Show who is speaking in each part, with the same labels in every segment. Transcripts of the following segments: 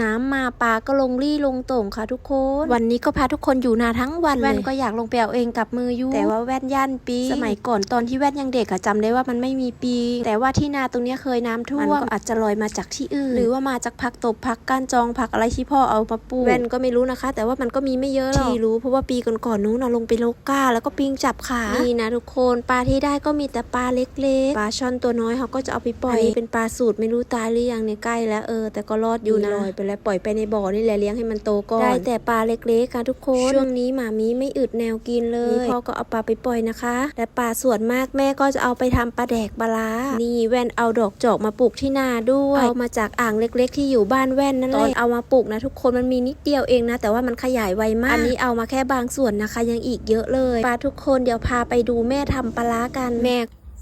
Speaker 1: น้ำมาปลาก็ลงรี่ลงโต่งค่ะทุกคน วันนี้ก็พาทุกคนอยู่นาทั้งวันเลยแว่นก็อยากลงไปเอาเองกับมืออยู่แต่ว่าแว่นย่านปีสมัยก่อนตอนที่แว่นยังเด็กอะจำได้ว่ามันไม่มีปี แต่ว่าที่นาตรงเนี้ยเคยน้ำท่วมมันก็อาจจะลอยมาจากที่อื่น หรือว่ามาจากผักตบผักก้านจองผักอะไรที่พ่อเอามาปลูกแว่นก็ไม่รู้นะคะ แต่ว่ามันก็มีไม่เยอะหรอกที่รู้เพราะว่าปีก่อนๆนู้นเราลงไปโลก้า แล้วก็ปิงจับขานี่นะทุกคนปลาที่ได้ก็มีแต่ปลาเล็กๆปลาช่อนตัวน้อยเขาก็จะเอาไปปล่อยอันนี้เป็นปลาสูตรไม่รู้ตายหรือยังเนี่ยใกล้แล้วเออแต่ก็รอดอยู่นะลอยไปแล้วปล่อยไปในบ่อนี่แหละเลี้ยงให้มันโตก่อนได้แต่ปลาเล็กๆค่ะทุกคนช่วงนี้หมามีไม่อึดแนวกินเลยพ่อก็เอาปลาไปปล่อยนะคะแต่ปลาส่วนมากแม่ก็จะเอาไปทำปลาแดกปลาร้านี่แว่นเอาดอกจอกมาปลูกที่นาด้วยเอามาจากอ่างเล็กๆ ที่อยู่บ้านแว่นนั่นแหละตอนเอามาปลูกนะทุกคนมันมีนิดเดียวเองนะ แต่ว่ามันขยายไวมากอันนี้เอามาแค่บางส่วนนะคะ ยังอีกเยอะเลยปลาทุกคนเดี๋ยวพาไปดูแม่ทำปลาร้ากันแม่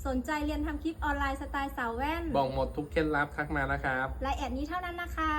Speaker 2: สนใจเรียนทำคลิปออนไลน์สไตล์สาวแว่น
Speaker 3: บอกหมดทุกเคล็ดลับทักมานะครับ
Speaker 2: รายแอดนี้เท่านั้นนะคะ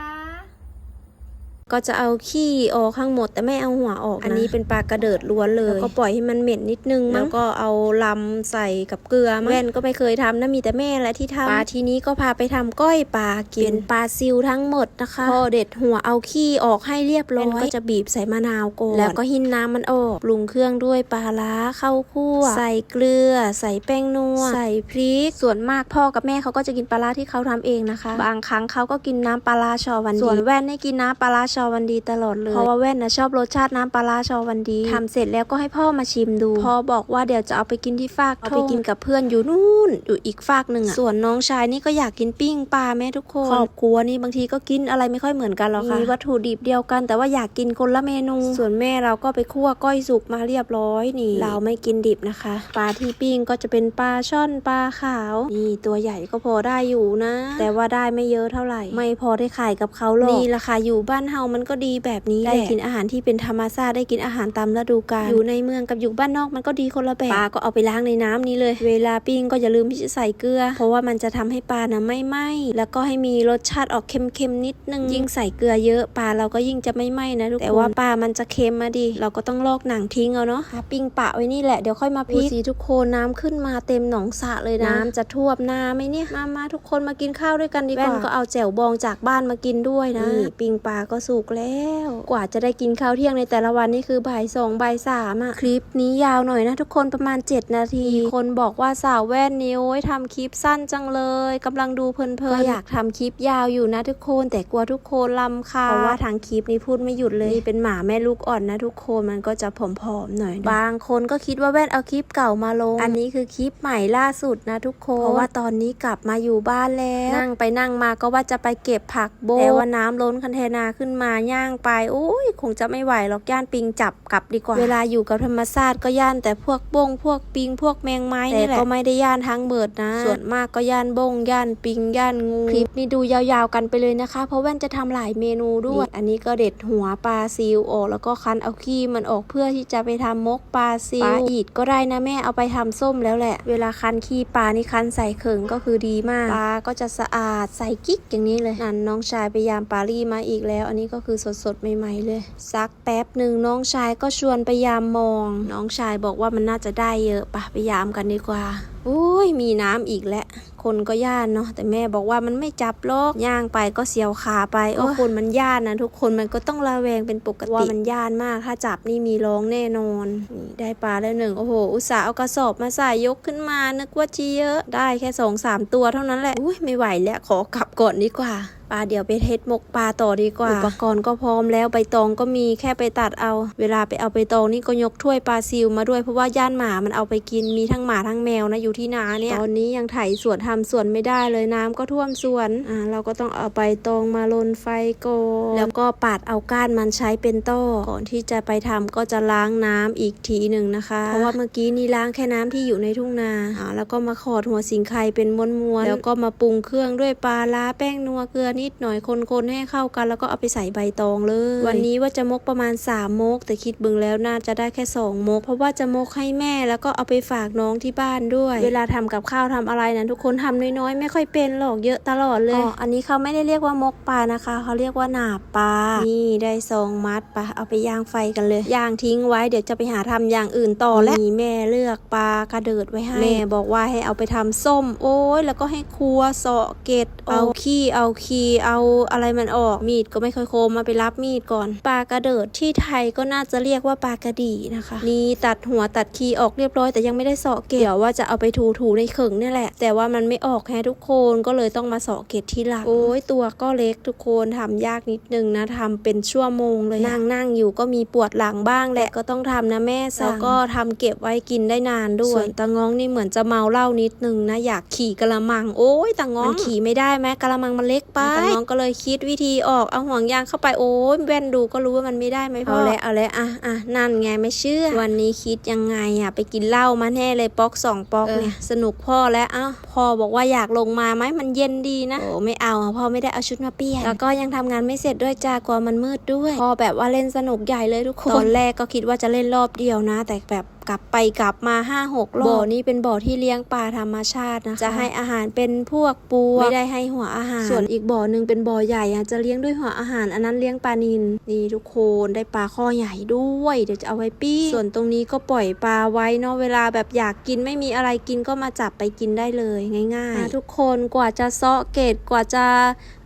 Speaker 1: ก็จะเอาขี้ออกข้างหมด แต่ไม่เอาหัวออกนะอันนี้เป็นปลากระเดิดล้วนเลยแล้วก็ปล่อยให้มันเหม็นนิดนึงแล้วก็เอาลำใส่กับเกลือแว่นก็ไม่เคยทำนะมีแต่แม่แหละที่ทำปลาทีนี้ก็พาไปทำก้อยปลากินเป็นปลาซิวทั้งหมดนะคะพอเด็ดหัวเอาขี้ออกให้เรียบร้อยก็จะบีบใส่มะนาวก่อนแล้วก็หินน้ำมันออกปรุงเครื่องด้วยปลาร้าข้าวคั่วใส่เกลือ ใส่แป้งนัวใส่พริก ส่วนมากพ่อกับแม่เขาก็จะกินปลาร้าที่เขาทำเองนะคะ บางครั้งเขาก็กินน้ำปลาร้าชอวันดีส่วนแว่นให้กินน้ำปลาร้าชอวันดีตลอดเลย เพราะว่าแว่นนะชอบรสชาติน้ำปลาร้าชอวันดีทำเสร็จแล้วก็ให้พ่อมาชิมดู พ่อบอกว่าเดี๋ยวจะเอาไปกินที่ฟากเอาไปกินกับเพื่อนอยู่นู่นอยู่อีกฟากหนึ่งอะส่วนน้องชายนี่ก็อยากกินปิ้งปลาแม่ทุกคนครอบครัวนี่บางทีก็กินอะไรไม่ค่อยเหมือนกันหรอกค่ะมีวัตถุดิบเดียวกัน แต่ว่าอยากกินคนละเมนู ส่วนแม่เราก็ไปคั่วก้อยสุกมาเรียบร้อยนี่ เราไม่กินดิบนะคะ ปลาที่ปิ้งก็จะเป็นปลาช่อนปลาขาวนี่ตัวใหญ่ก็พอได้อยู่นะ แต่ว่าได้ไม่เยอะเท่าไหร่ ไม่พอได้ขายกับเขาหรอกนี่ราคาอยู่บ้านเฮามันก็ดีแบบนี้ได้กินอาหารที่เป็นธรรมชาติได้กินอาหารตามฤดูกาลอยู่ในเมืองกับอยู่บ้านนอกมันก็ดีคนละแบบปลาก็เอาไปล้างในน้ำนี้เลย เวลาปิ้งก็อย่าลืมที่จะใส่เกลือ เพราะว่ามันจะทำให้ปลานะไม่ไหม้แล้วก็ให้มีรสชาติออกเค็มๆนิดนึงยิ่งใส่เกลือเยอะปลาเราก็ยิ่งจะไม่ไหม้นะทุกคนแต่ว่าปลามันจะเค็มมาดิเราก็ต้องลอกหนังทิ้งเอาเนาะหาปิ้งปะไว้นี่แหละเดี๋ยวค่อยมาพริกสีทุกคนน้ำขึ้นมาเต็มหนองสระเลยนะน้ำจะท่วมนาไหมเนี่ยมามาทุกคนมากินข้าวด้วยกันดีกว่าแว่นก็เอาแจ่วบองจากบ้านมากินด้วยนะนี่ปิ้งปลาก็สุกแล้ว กว่าจะได้กินข้าวเที่ยงในแต่ละวันนี่คือบ่ายสองบ่ายสามอะคลิปนี้ยาวหน่อยนะทุกคนประมาณ 7 นาทีมีคนบอกว่าสาวแว่นนิ้วทำคลิปสั้นจังเลยกำลังดูเพลินๆก็อยากทำคลิปยาวอยู่นะทุกคน แต่กลัวทุกคนลำคาญเพราะว่าทางคลิปนี้พูดไม่หยุดเลยนี่เป็นหมาแม่ลูกอ่อนนะทุกคนมันก็จะผอมๆหน่อย บางคนก็คิดว่าแว่นเอาคลิปเก่ามาลง อันนี้คือคลิปใหม่ล่าสุดนะทุกคนเพราะว่าตอนนี้กลับมาอยู่บ้านแล้ว นั่งไปนั่งมาก็ว่าจะไปเก็บผักโบแต่ว่าน้ำล้นคันเทนาขึ้นมาย่างไปโอ้ยคงจะไม่ไหวหรอกย่านปิงจับกลับดีกว่า เวลาอยู่กับธรรมชาติก็ย่านแต่พวกบงพวกปิงพวกแมงไม้นี่แหละแต่ก็ไม่ได้ย่านทั้งเบิดนะ ส่วนมากก็ย่านบงย่านปิงย่านงูคลิปนี้ดูยาวๆกันไปเลยนะคะ เพราะแว่นจะทำหลายเมนูด้วย อันนี้ก็เด็ดหัวปลาซิวออกแล้วก็คั้นเอาขี้มันออกเพื่อที่จะไปทำมกปลาซิวปลาอีดก็ได้นะแม่เอาไปทำส้มแล้วแหละ เวลาคั้นขี้ปลานี่คั้นใส่เข่งก็คือดีมากปลาก็จะสะอาดใส่กิ๊กอย่างนี้เลยนั่นน้องชายไปยามปารีมาอีกแล้ว อันนี้ก็คือสดๆใหม่ๆเลยซักแป๊บหนึ่งน้องชายก็ชวนไปยามมอง น้องชายบอกว่ามันน่าจะได้เยอะปะไปยามกันดีกว่าอุ้ยมีน้ำอีกแล้วคนก็ย่านเนาะแต่แม่บอกว่ามันไม่จับโลกย่างไปก็เสียวขาไปโอ้คนมันย่านนะทุกคนมันก็ต้องระแวงเป็นปกติว่ามันย่านมากถ้าจับนี่มีร้องแน่นอนนี่ได้ปลาแล้วหนึ่งโอ้โหอุตส่าห์เอากระสอบมาใส่ยกขึ้นมานึกว่าจะเยอะได้แค่สองสามตัวเท่านั้นแหละอุ้ยไม่ไหวแล้วขอกลับก่อนดีกว่า ปลาเดี๋ยวไปเทสหมกปลาต่อดีกว่า อุปกรณ์ก็พร้อมแล้วใบตองก็มีแค่ไปตัดเอา เวลาไปเอาใบตองนี่ก็ยกถ้วยปลาซิวมาด้วยเพราะว่าย่านหมามันเอาไปกินมีทั้งหมาทั้งแมวนะอยู่ที่นาเนี่ยตอนนี้ยังไถสวนทำสวนไม่ได้เลยน้ำก็ท่วมสวนอ่าเราก็ต้องเอาใบตองมาลนไฟก่อนแล้วก็ปาดเอาก้านมันใช้เป็นต้อก่อนที่จะไปทำก็จะล้างน้ำอีกทีหนึ่งนะคะ เพราะว่าเมื่อกี้นี่ล้างแค่น้ำที่อยู่ในทุ่งนาอ่าแล้วก็มาขอดหัวสิงไข่เป็นม้วนๆแล้วก็มาปรุงเครื่องด้วยปลาล้าแป้งนัวเกลือนิดหน่อยคนๆให้เข้ากัน แล้วก็เอาไปใส่ใบตองเลย วันนี้ว่าจะมกประมาณ3มก แต่คิดเบึงแล้วน่าจะได้แค่2มก เพราะว่าจะมกให้แม่แล้วก็เอาไปฝากน้องที่บ้านด้วย เวลาทำกับข้าวทำอะไรนะทุกคนทำน้อยๆ ไม่ค่อยเป็นหรอกเยอะตลอดเลยอ๋ออันนี้เขาไม่ได้เรียกว่ามกปลานะคะ เขาเรียกว่าหนาปลานี่ได้สองมัดปะเอาไปย่างไฟกันเลยย่างทิ้งไว้เดี๋ยวจะไปหาทำอย่างอื่นต่อแล้วนี่แม่เลือกปลากระเดิดไว้ให้แม่บอกว่าให้เอาไปทำส้ม โอ้ยแล้วก็ให้ครัวเสาะเกตเอาขี้เอาคีเอาอะไรมันออกมีดก็ไม่ค่อยคมมาไปรับมีดก่อนปลากระเดิดที่ไทยก็น่าจะเรียกว่าปลากระดีนะคะ นี่ตัดหัวตัดคีออกเรียบร้อยแต่ยังไม่ได้เสาะเกล็ดเดี๋ยวว่าจะเอาไปถูถูๆในเข่งเนี่ยแหละ แต่ว่ามันไม่ออกแฮะทุกคนก็เลยต้องมาเสาะเกล็ดที่หลังโอ้ยตัวก็เล็กทุกคนทำยากนิดนึงนะทำเป็นชั่วโมงเลยนั่งนั่งๆอยู่ก็มีปวดหลังบ้างแหละก็ต้องทำนะแม่สั่งแล้วก็ทำเก็บไว้กินได้นานด้วยส่วนตะง้องนี่เหมือนจะเมาเหล้านิดนึงนะอยากขี่กระมัง โอ้ยตะง้องมันขี่ไม่ได้แม้กระมังมันเล็กไปตะง้องก็เลยคิดวิธีออกเอาห่วงยางเข้าไปโอ้ยแว่นดูก็รู้ว่ามันไม่ได้ไหมพ่อเอาแล้วเอาแล้วอะอะนั่นไงไม่เชื่อ วันนี้คิดยังไงอะไปกินเหล้ามาแน่เลยป๊อกสองป๊อกเนี่ยสนุกพ่อแล้วเอ้าพ่อบอกว่าอยากลงมาไหมมันเย็นดีนะโอ้ไม่เอาอะพ่อไม่ได้เอาชุดมาเปลี่ยนแล้วก็ยังทำงานไม่เสร็จด้วยจ้ากลัวมันมืดด้วย พ่อแบบว่าเล่นสนุกใหญ่เลยทุกคนตอนแรกก็คิดว่าจะเล่นรอบเดียวนะ แต่แบบ กลับไปกลับมาห้าหกรอบบ่อนี้เป็นบ่อที่เลี้ยงปลาธรรมชาตินะคะจะให้อาหารเป็นพวกปูไม่ได้ให้หัวอาหาร ส่วนอีกบ่อหนึ่งเป็นบ่อใหญ่อะจะเลี้ยงด้วยหัวอาหาร อันนั้นเลี้ยงปลานิลนี่ทุกคนได้ปลาข้อใหญ่ด้วยเดี๋ยวจะเอาไว้ปี้ส่วนตรงนี้ก็ปล่อยปลาไว้เนาะเวลาแบบอยากกินไม่มีอะไรกินก็มาจับไปกินได้เลยง่ายๆอะทุกคนกว่าจะเซาะเกตกว่าจะ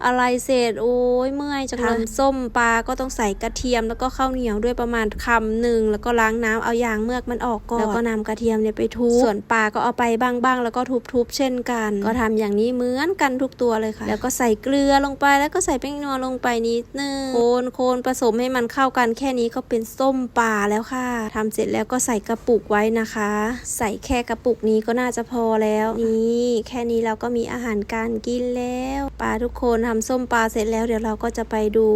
Speaker 1: อะไรเสร็จโอ้ยเมื่อยจังเลยทำส้มปลาก็ต้องใส่กระเทียมแล้วก็ข้าวเหนียวด้วยประมาณคำหนึ่งแล้วก็ล้างน้ำเอายางเมือกมันออกก่อนแล้วก็นำกระเทียมเนี่ยไปทุบส่วนปลาก็เอาไปบ้างๆแล้วก็ทุบๆเช่นกัน ก็ทำอย่างนี้เหมือนกันทุกตัวเลยค่ะ แล้วก็ใส่เกลือลงไปแล้วก็ใส่แป้งนัวลงไปนิดนึงโคนโคนผสมให้มันเข้ากันแค่นี้ก็เป็นส้มปลาแล้วค่ะทำเสร็จแล้วก็ใส่กระปุกไว้นะคะ ใส่แค่กระปุกนี้ก็น่าจะพอแล้วนี่แค่นี้เราก็มีอาหารการกินแล้วปลาทุกคนทำส้มปลาเสร็จแล้วเดี๋ยวเราก็จะไปดู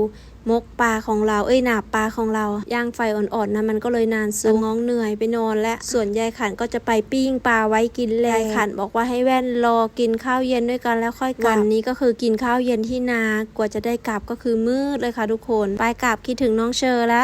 Speaker 1: มกปลาของเรา เอ้ยหนาบปลาของเรา ย่างไฟอ่อนๆนะมันก็เลยนานสุดง้องเหนื่อยไปนอนและส่วนยายขันก็จะไปปิ้งปลาไว้กินแล้วยายขันบอกว่าให้แว่นรอกินข้าวเย็นด้วยกันแล้วค่อยกลับวันนี้ก็คือกินข้าวเย็นที่นากว่าจะได้กลับก็คือมืดเลยค่ะทุกคน ไปกลับคิดถึงน้องเชอร์ละ